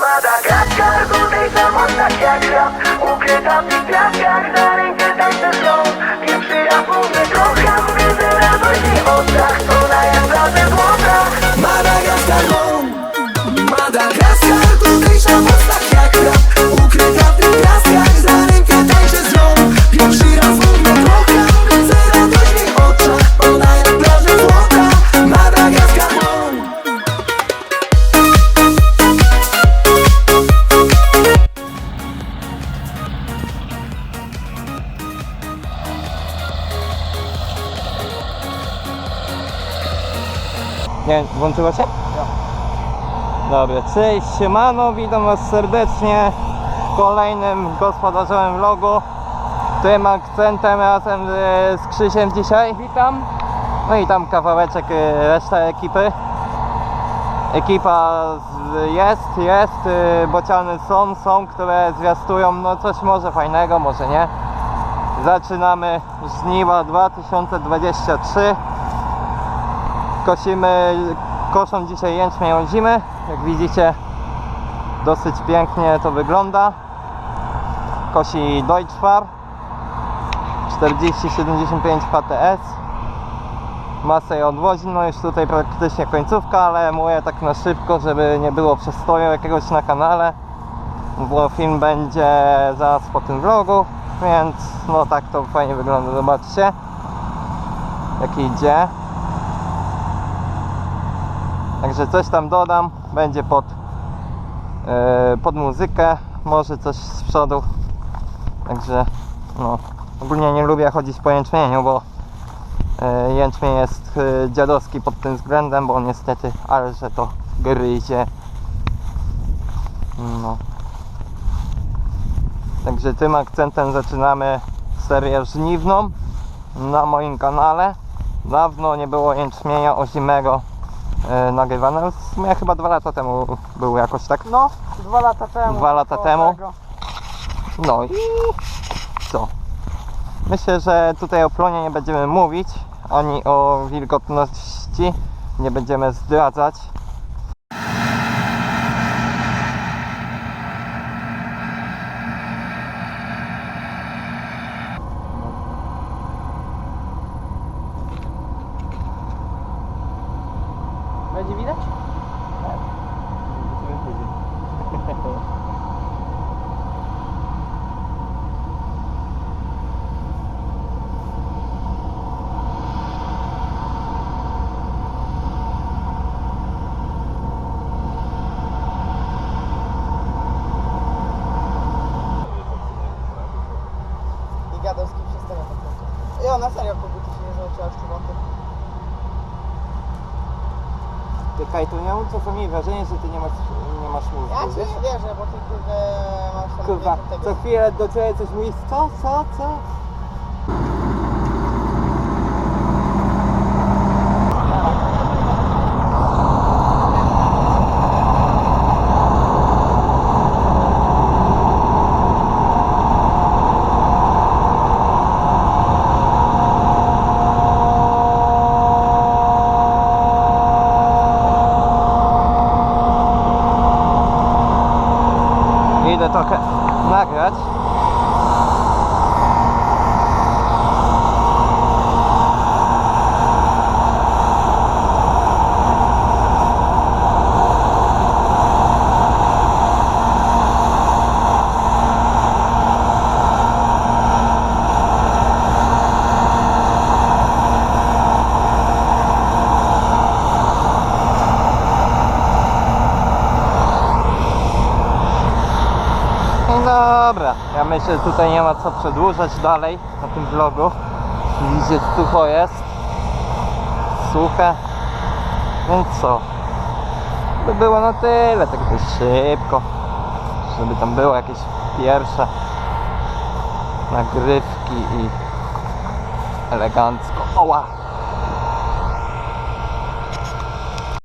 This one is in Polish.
Madagaskar, tutaj samotność jak rap Ukryta w piaskach, na rękę tańczę z nią Pierwszy raz mówię kocham, Nie, włączyło się? Dobra, cześć, siemano, witam was serdecznie w kolejnym gospodarzowym vlogu. Tym akcentem razem z Krzysiem dzisiaj. Witam. No i tam kawałeczek e, reszta ekipy. Ekipa jest, jest, e, bociany są, są, które zwiastują no coś może fajnego, może nie. Zaczynamy żniwa 2023 Kosimy, koszą dzisiaj jęczmień od zimy. Jak widzicie, dosyć pięknie to wygląda. Kosi Deutschfar 4075 HTS. Masę odwozi, no już tutaj praktycznie końcówka, ale mówię tak na szybko, żeby nie było przestoju jakiegoś na kanale, bo film będzie zaraz po tym vlogu, więc no tak to fajnie wygląda, zobaczcie jak idzie. Także coś tam dodam, będzie pod, e, pod muzykę, może coś z przodu. Także no, ogólnie nie lubię chodzić po jęczmieniu, bo e, jęczmień jest e, dziadowski pod tym względem, bo niestety, ale że to gryzie. No. Także tym akcentem zaczynamy serię żniwną na moim kanale. Dawno nie było jęczmienia ozimego e, nagrywane. W sumie chyba dwa lata temu był jakoś tak. No, dwa lata temu. Dwa lata temu. tego. No i co? Myślę, że tutaj o plonie nie będziemy mówić, ani o wilgotności nie będziemy zdradzać. Będzie widać? I gadał z kim. Jo, na serio kobiety się nie załączyła z. Ty Kajtunią, co to mi wrażenie, że ty nie masz, nie masz mózgu, Ja ci wiesz? nie wierzę, bo ty kurde masz tam Kurwa, co chwilę do ciebie coś mówisz, co, co, co? that. Dobra, ja myślę, że tutaj nie ma co przedłużać dalej na tym vlogu. Widzicie, sucho jest. Suche. Więc co? By było na tyle, tak dość szybko. Żeby tam było jakieś pierwsze nagrywki i elegancko. Oła!